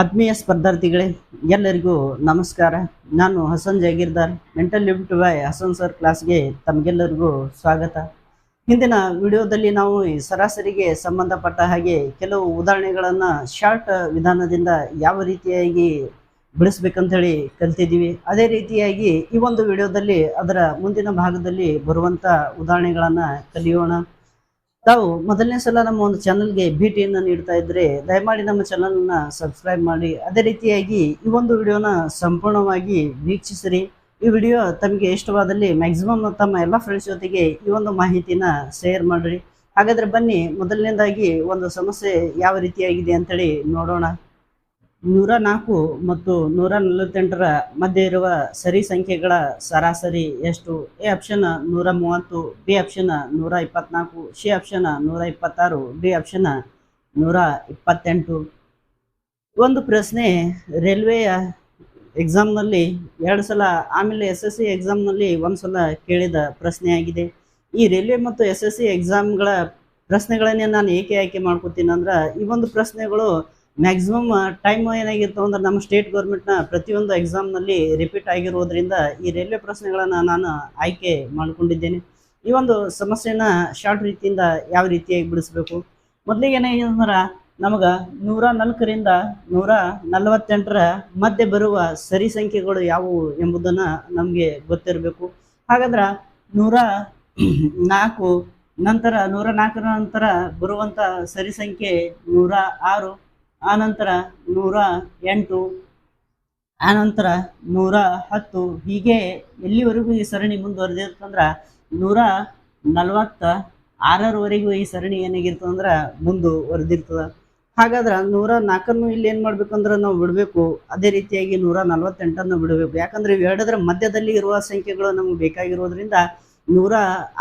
ಆತ್ಮೀಯ ಸ್ಪರ್ಧಾರ್ಥಿಗಳೇ, ಎಲ್ಲರಿಗೂ ನಮಸ್ಕಾರ. ನಾನು Hasan Jagirdar mental limit by Hasan sir ಕ್ಲಾಸ್ಗೆ ತಮಗೆಲ್ಲರಿಗೂ ಸ್ವಾಗತ. ಹಿಂದಿನ ವಿಡಿಯೋದಲ್ಲಿ ನಾವು ಸರಾಸರಿಗೆ ಸಂಬಂಧಪಟ್ಟ ಹಾಗೆ ಕೆಲವು ಉದಾಹರಣೆಗಳನ್ನು ಶಾರ್ಟ್ ವಿಧಾನದಿಂದ ಯಾವ ರೀತಿಯಾಗಿ ಹೇಳಿ ಕಲ್ತಿದ್ದೀವಿ. ಅದೇ ರೀತಿಯಾಗಿ ಈ ಒಂದು ವಿಡಿಯೋದಲ್ಲಿ ಅದರ ಮುಂದಿನ ಭಾಗದಲ್ಲಿ ಬರುವಂಥ ಉದಾಹರಣೆಗಳನ್ನು ಕಲಿಯೋಣ. ತಾವು ಮೊದಲನೇ ಸಲ ನಮ್ಮ ಒಂದು ಚಾನಲ್ಗೆ ಭೇಟಿಯನ್ನು ನೀಡ್ತಾ ಇದ್ರೆ, ದಯಮಾಡಿ ನಮ್ಮ ಚಾನಲ್ನ ಸಬ್ಸ್ಕ್ರೈಬ್ ಮಾಡಿ. ಅದೇ ರೀತಿಯಾಗಿ ಈ ಒಂದು ವಿಡಿಯೋನ ಸಂಪೂರ್ಣವಾಗಿ ವೀಕ್ಷಿಸಿರಿ. ಈ ವಿಡಿಯೋ ತಮಗೆ ಇಷ್ಟವಾದಲ್ಲಿ ಮ್ಯಾಕ್ಸಿಮಮ್ ತಮ್ಮ ಎಲ್ಲ ಫ್ರೆಂಡ್ಸ್ ಜೊತೆಗೆ ಈ ಒಂದು ಮಾಹಿತಿನ ಶೇರ್ ಮಾಡಿರಿ. ಹಾಗಾದ್ರೆ ಬನ್ನಿ, ಮೊದಲನೇದಾಗಿ ಒಂದು ಸಮಸ್ಯೆ ಯಾವ ರೀತಿಯಾಗಿದೆ ಅಂತೇಳಿ ನೋಡೋಣ. ನೂರ ನಾಲ್ಕು ಮತ್ತು ನೂರ ನಲವತ್ತೆಂಟರ ಮಧ್ಯೆ ಇರುವ ಸರಿ ಸಂಖ್ಯೆಗಳ ಸರಾಸರಿ ಎಷ್ಟು? ಎ ಆಪ್ಷನ್ ನೂರ ಮೂವತ್ತು ಬಿ ಆಪ್ಷನ್ ನೂರ ಇಪ್ಪತ್ನಾಲ್ಕು ಸಿ ಆಪ್ಷನ್ ನೂರ ಇಪ್ಪತ್ತಾರು ಡಿ ಆಪ್ಷನ್ ನೂರ ಇಪ್ಪತ್ತೆಂಟು ಒಂದು ಪ್ರಶ್ನೆ ರೈಲ್ವೆಯ ಎಕ್ಸಾಮ್ನಲ್ಲಿ ಎರಡು ಸಲ, ಆಮೇಲೆ ಎಸ್ ಎಸ್ ಸಿ ಎಕ್ಸಾಮ್ನಲ್ಲಿ ಒಂದು ಸಲ ಕೇಳಿದ ಪ್ರಶ್ನೆಯಾಗಿದೆ ಈ ರೈಲ್ವೆ ಮತ್ತು ಎಸ್ ಎಸ್ ಸಿ ಎಕ್ಸಾಮ್ಗಳ ಪ್ರಶ್ನೆಗಳನ್ನೇ ನಾನು ಏಕೆ ಆಯ್ಕೆ ಮಾಡ್ಕೋತೀನಿ ಅಂದ್ರೆ, ಈ ಒಂದು ಪ್ರಶ್ನೆಗಳು ಮ್ಯಾಕ್ಸಿಮಮ್ ಟೈಮ್ ಏನಾಗಿತ್ತು ಅಂದ್ರೆ ನಮ್ಮ ಸ್ಟೇಟ್ ಗೌರ್ಮೆಂಟ್ನ ಪ್ರತಿಯೊಂದು ಎಕ್ಸಾಮ್ನಲ್ಲಿ ರಿಪೀಟ್ ಆಗಿರೋದ್ರಿಂದ ಈ ರೈಲ್ವೆ ಪ್ರಶ್ನೆಗಳನ್ನು ನಾನು ಆಯ್ಕೆ ಮಾಡಿಕೊಂಡಿದ್ದೇನೆ. ಈ ಒಂದು ಸಮಸ್ಯೆನ ಶಾರ್ಟ್ ರೀತಿಯಿಂದ ಯಾವ ರೀತಿಯಾಗಿ ಬಿಡಿಸ್ಬೇಕು? ಮೊದಲಿಗೆ ಏನಾಗಿದೆ ಅಂದ್ರೆ ನಮಗೆ ನೂರ ನಾಲ್ಕರಿಂದ ನೂರ ನಲವತ್ತೆಂಟರ ಮಧ್ಯೆ ಬರುವ ಸರಿ ಸಂಖ್ಯೆಗಳು ಯಾವುವು ಎಂಬುದನ್ನು ನಮಗೆ ಗೊತ್ತಿರಬೇಕು. ಹಾಗಾದ್ರೆ ನೂರ ನಾಲ್ಕು ನಂತರ ನೂರ ನಾಲ್ಕರ ನಂತರ ಬರುವಂಥ ಸರಿ ಸಂಖ್ಯೆ ನೂರ ಆರು ಆನಂತರ ನೂರ ಎಂಟು, ಆನಂತರ ನೂರ ಹತ್ತು. ಹೀಗೆ ಎಲ್ಲಿವರೆಗೂ ಈ ಸರಣಿ ಮುಂದುವರೆದಿರ್ತಂದ್ರೆ ನೂರ ನಲವತ್ತ ಆರರವರೆಗೂ ಈ ಸರಣಿ ಏನಾಗಿರ್ತದಂದ್ರೆ ಮುಂದುವರೆದಿರ್ತದ. ಹಾಗಾದ್ರೆ ನೂರ ನಾಲ್ಕನ್ನು ಇಲ್ಲಿ ಏನು ಮಾಡ್ಬೇಕಂದ್ರೆ ನಾವು ಬಿಡಬೇಕು. ಅದೇ ರೀತಿಯಾಗಿ ನೂರ ನಲವತ್ತೆಂಟನ್ನು ಬಿಡಬೇಕು. ಯಾಕಂದ್ರೆ ಇವೆರಡರ ಮಧ್ಯದಲ್ಲಿ ಇರುವ ಸಂಖ್ಯೆಗಳು ನಮಗೆ ಬೇಕಾಗಿರೋದ್ರಿಂದ ನೂರ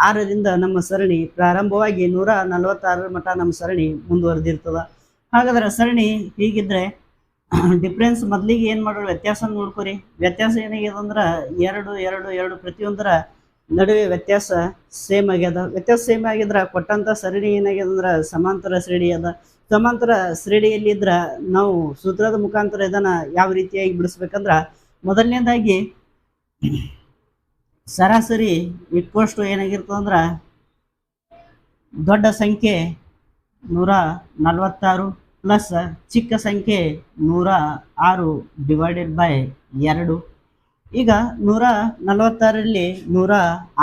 ಆರರಿಂದ ನಮ್ಮ ಸರಣಿ ಪ್ರಾರಂಭವಾಗಿ ನೂರ ನಲವತ್ತಾರರ ಮಟ್ಟ ನಮ್ಮ ಸರಣಿ ಮುಂದುವರೆದಿರ್ತದ. ಹಾಗಾದ್ರೆ ಸರಣಿ ಹೀಗಿದ್ರೆ ಡಿಫ್ರೆನ್ಸ್ ಮೊದಲಿಗೆ ಏನು ಮಾಡೋರು ವ್ಯತ್ಯಾಸ ನೋಡ್ಕೊರಿ. ವ್ಯತ್ಯಾಸ ಏನಾಗಿದೆ ಅಂದ್ರೆ ಎರಡು ಎರಡು ಎರಡು ಪ್ರತಿಯೊಂದರ ನಡುವೆ ವ್ಯತ್ಯಾಸ ಸೇಮ್ ಆಗ್ಯದ. ವ್ಯತ್ಯಾಸ ಸೇಮ್ ಆಗಿದ್ರ ಕೊಟ್ಟಂತ ಸರಣಿ ಏನಾಗ್ಯದ ಅಂದ್ರೆ ಸಮಾಂತರ ಶ್ರೇಣಿ ಅದ. ಸಮಾಂತರ ಶ್ರೇಣಿಯಲ್ಲಿ ಇದ್ರ ನಾವು ಸೂತ್ರದ ಮುಖಾಂತರ ಇದನ್ನ ಯಾವ ರೀತಿಯಾಗಿ ಬಿಡಿಸ್ಬೇಕಂದ್ರ ಮೊದಲನೇದಾಗಿ ಸರಾಸರಿ ಇಟ್ಕೋಷ್ಟು ಏನಾಗಿರ್ತದಂದ್ರ ದೊಡ್ಡ ಸಂಖ್ಯೆ ನೂರ ನಲವತ್ತಾರು. ಪ್ಲಸ್ ಚಿಕ್ಕ ಸಂಖ್ಯೆ ನೂರ ಆರು ಡಿವೈಡೆಡ್ ಬೈ ಎರಡು. ಈಗ ನೂರ ನಲವತ್ತಾರರಲ್ಲಿ ನೂರ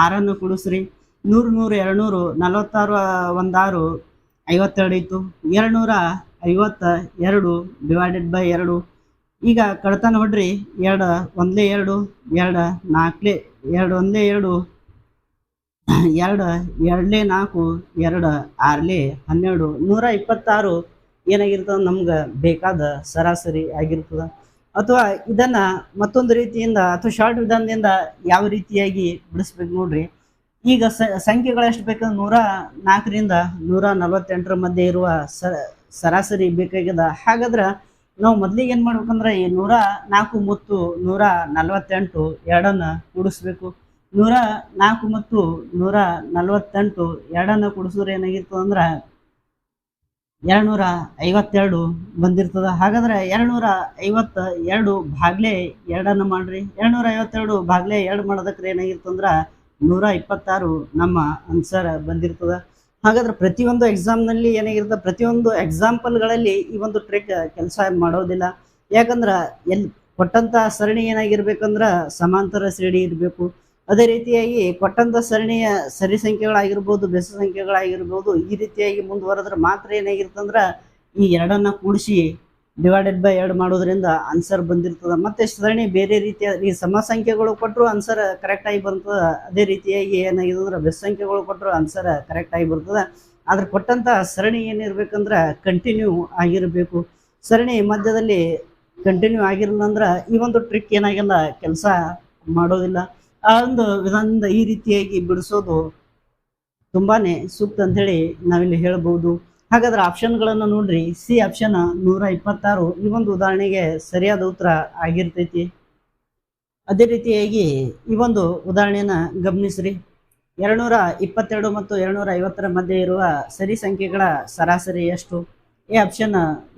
ಆರನ್ನು ಕುಡಿಸ್ರಿ. ನೂರು ನೂರು ಎರಡು ನೂರು ನಲವತ್ತಾರು, ಒಂದಾರು, ಐವತ್ತೆರಡು ಇತ್ತು. ಎರಡು ನೂರ ಐವತ್ತ ಎರಡು ಡಿವೈಡೆಡ್ ಬೈ ಎರಡು. ಈಗ ಕಡತ ನೋಡ್ರಿ ಎರಡು ಒಂದೇ ಎರಡು ಎರಡು ನಾಲ್ಕಲೇ ಎರಡು ಒಂದೇ ಎರಡು ಎರಡು ಎರಡಲೇ ನಾಲ್ಕು, ಎರಡು ಆರಲೇ ಹನ್ನೆರಡು. ನೂರ ಇಪ್ಪತ್ತಾರು ಏನಾಗಿರ್ತದೆ? ನಮ್ಗೆ ಬೇಕಾದ ಸರಾಸರಿ ಆಗಿರ್ತದೆ. ಅಥವಾ ಇದನ್ನ ಮತ್ತೊಂದು ರೀತಿಯಿಂದ ಅಥವಾ ಶಾರ್ಟ್ ವಿಧಾನದಿಂದ ಯಾವ ರೀತಿಯಾಗಿ ಬಿಡಿಸ್ಬೇಕು ನೋಡ್ರಿ. ಈಗ ಸಂಖ್ಯೆಗಳು ಎಷ್ಟು ಬೇಕಂದ್ರೆ ನೂರ ನಾಲ್ಕರಿಂದ ನೂರ ನಲವತ್ತೆಂಟರ ಮಧ್ಯೆ ಇರುವ ಸರಾಸರಿ ಬೇಕಾಗ್ಯದ. ಹಾಗಾದ್ರೆ ನಾವು ಮೊದಲಿಗೆ ಏನು ಮಾಡ್ಬೇಕಂದ್ರೆ ಈ ನೂರ ನಾಲ್ಕು ಮತ್ತು ನೂರ ನಲವತ್ತೆಂಟು ಎರಡನ್ನ ಕೂಡಿಸ್ಬೇಕು. ನೂರ ನಾಲ್ಕು ಮತ್ತು ನೂರ ನಲವತ್ತೆಂಟು ಎರಡನ್ನ ಕೂಡಿಸಿದ್ರೆ ಏನಾಗಿರ್ತದೆ ಅಂದ್ರೆ ಎರಡ್ನೂರ ಐವತ್ತೆರಡು ಬಂದಿರ್ತದ. ಹಾಗಾದ್ರೆ ಎರಡ್ನೂರ ಐವತ್ತ ಎರಡು ಭಾಗ್ಲೆ ಎರಡನ್ನ ಮಾಡ್ರಿ. ಎರಡ್ನೂರ ಐವತ್ತೆರಡು ಭಾಗ್ಲೆ ಎರಡು ಮಾಡೋದಕ್ಕೆ ಏನಾಗಿರ್ತಂದ್ರ ನೂರ ಇಪ್ಪತ್ತಾರು ನಮ್ಮ ಆನ್ಸರ್ ಬಂದಿರ್ತದ. ಹಾಗಾದ್ರೆ ಪ್ರತಿಯೊಂದು ಎಕ್ಸಾಮ್ನಲ್ಲಿ ಏನಾಗಿರ್ತದೆ ಪ್ರತಿಯೊಂದು ಎಕ್ಸಾಂಪಲ್ಗಳಲ್ಲಿ ಈ ಒಂದು ಟ್ರಿಕ್ ಕೆಲಸ ಮಾಡೋದಿಲ್ಲ. ಯಾಕಂದ್ರೆ ಎಲ್ ಕೊಟ್ಟಂತ ಸರಣಿ ಏನಾಗಿರ್ಬೇಕಂದ್ರ ಸಮಾಂತರ ಸರಣಿ ಇರಬೇಕು. ಅದೇ ರೀತಿಯಾಗಿ ಕೊಟ್ಟಂತ ಸರಣಿಯ ಸರಿ ಸಂಖ್ಯೆಗಳಾಗಿರ್ಬೋದು, ಬೆಸ ಸಂಖ್ಯೆಗಳಾಗಿರ್ಬೋದು, ಈ ರೀತಿಯಾಗಿ ಮುಂದುವರೆದ್ರೆ ಮಾತ್ರ ಏನಾಗಿರ್ತಂದ್ರೆ ಈ ಎರಡನ್ನ ಕೂಡಿಸಿ ಡಿವೈಡೆಡ್ ಬೈ ಎರಡು ಮಾಡೋದ್ರಿಂದ ಆನ್ಸರ್ ಬಂದಿರ್ತದೆ. ಮತ್ತೆ ಸರಣಿ ಬೇರೆ ರೀತಿಯ, ಈ ಸಮ ಸಂಖ್ಯೆಗಳು ಕೊಟ್ಟರು ಆನ್ಸರ್ ಕರೆಕ್ಟ್ ಆಗಿ ಬರ್ತದೆ. ಅದೇ ರೀತಿಯಾಗಿ ಏನಾಗಿದೆ ಅಂದ್ರೆ ಬೆಸ ಸಂಖ್ಯೆಗಳು ಕೊಟ್ಟರು ಆನ್ಸರ್ ಕರೆಕ್ಟ್ ಆಗಿ ಬರ್ತದ. ಆದ್ರೆ ಕೊಟ್ಟಂತ ಸರಣಿ ಏನಿರ್ಬೇಕಂದ್ರೆ ಕಂಟಿನ್ಯೂ ಆಗಿರಬೇಕು. ಸರಣಿ ಮಧ್ಯದಲ್ಲಿ ಕಂಟಿನ್ಯೂ ಆಗಿರಲಿಲ್ಲ ಅಂದ್ರೆ ಈ ಒಂದು ಟ್ರಿಕ್ ಏನಾಗಿಲ್ಲ, ಕೆಲಸ ಮಾಡೋದಿಲ್ಲ. ಆ ಒಂದು ವಿಧಾನದಿಂದ ಈ ರೀತಿಯಾಗಿ ಬಿಡಿಸೋದು ತುಂಬಾನೇ ಸೂಕ್ತ ಅಂತ ಹೇಳಿ ನಾವಿಲ್ಲಿ ಹೇಳಬಹುದು. ಹಾಗಾದ್ರೆ ಆಪ್ಷನ್ಗಳನ್ನು ನೋಡ್ರಿ. ಸಿ ಆಪ್ಷನ್ ನೂರ ಇಪ್ಪತ್ತಾರು. ಈ ಒಂದು ಉದಾಹರಣೆಗೆ ಸರಿಯಾದ ಉತ್ತರ ಆಗಿರ್ತೈತಿ. ಅದೇ ರೀತಿಯಾಗಿ ಈ ಒಂದು ಉದಾಹರಣೆಯನ್ನ ಗಮನಿಸ್ರಿ. ಎರಡ್ನೂರ ಇಪ್ಪತ್ತೆರಡು ಮತ್ತು ಎರಡ್ನೂರ ಐವತ್ತರ ಮಧ್ಯೆ ಇರುವ ಸರಿ ಸಂಖ್ಯೆಗಳ ಸರಾಸರಿ ಎಷ್ಟು? ಎ ಆಪ್ಷನ್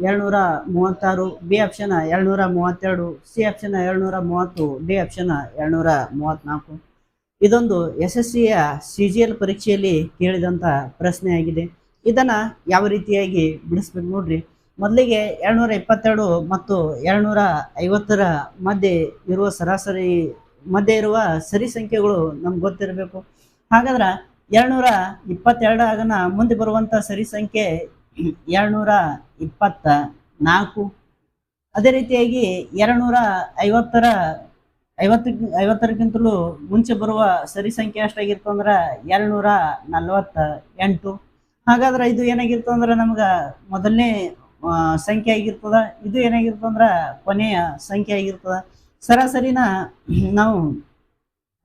ಎರಡ್ನೂರ ಮೂವತ್ತಾರು, ಬಿ ಆಪ್ಷನ್ ಎರಡ್ನೂರ ಮೂವತ್ತೆರಡು, ಸಿ ಆಪ್ಷನ್ ಎರಡ್ನೂರ ಮೂವತ್ತು, ಡಿ ಆಪ್ಷನ್ ಎರಡ್ನೂರ ಮೂವತ್ನಾಲ್ಕು ಇದೊಂದು ಎಸ್ ಎಸ್ ಸಿಯ ಸಿ ಜಿ ಎಲ್ ಪರೀಕ್ಷೆಯಲ್ಲಿ ಕೇಳಿದಂಥ ಪ್ರಶ್ನೆಯಾಗಿದೆ ಇದನ್ನ ಯಾವ ರೀತಿಯಾಗಿ ಬಿಡಿಸ್ಬೇಕು ನೋಡ್ರಿ. ಮೊದಲಿಗೆ ಎರಡ್ನೂರ ಇಪ್ಪತ್ತೆರಡು ಮತ್ತು ಎರಡ್ನೂರ ಐವತ್ತರ ಮಧ್ಯೆ ಇರುವ ಸರಾಸರಿ, ಮಧ್ಯೆ ಇರುವ ಸರಿ ಸಂಖ್ಯೆಗಳು ನಮ್ಗೆ ಗೊತ್ತಿರಬೇಕು. ಹಾಗಾದ್ರೆ ಎರಡುನೂರ ಇಪ್ಪತ್ತೆರಡು ಆಗನ ಮುಂದೆ ಬರುವಂಥ ಸರಿ ಸಂಖ್ಯೆ ಎರಡ್ನೂರ ಇಪ್ಪತ್ತ ನಾಲ್ಕು. ಅದೇ ರೀತಿಯಾಗಿ ಎರಡ್ನೂರ ಐವತ್ತರ ಐವತ್ತು, ಐವತ್ತರಕ್ಕಿಂತಲೂ ಮುಂಚೆ ಬರುವ ಸರಿ ಸಂಖ್ಯೆ ಎಷ್ಟಾಗಿತ್ತು ಅಂದ್ರೆ ಎರಡ್ನೂರ ನಲವತ್ತ ಎಂಟು ಹಾಗಾದ್ರೆ ಇದು ಏನಾಗಿತ್ತು ಅಂದ್ರೆ ನಮ್ಗೆ ಮೊದಲನೇ ಸಂಖ್ಯೆ ಆಗಿರ್ತದ. ಇದು ಏನಾಗಿರ್ತದ ಅಂದ್ರೆ ಕೊನೆಯ ಸಂಖ್ಯೆ ಆಗಿರ್ತದ. ಸರಾಸರಿನ ನಾವು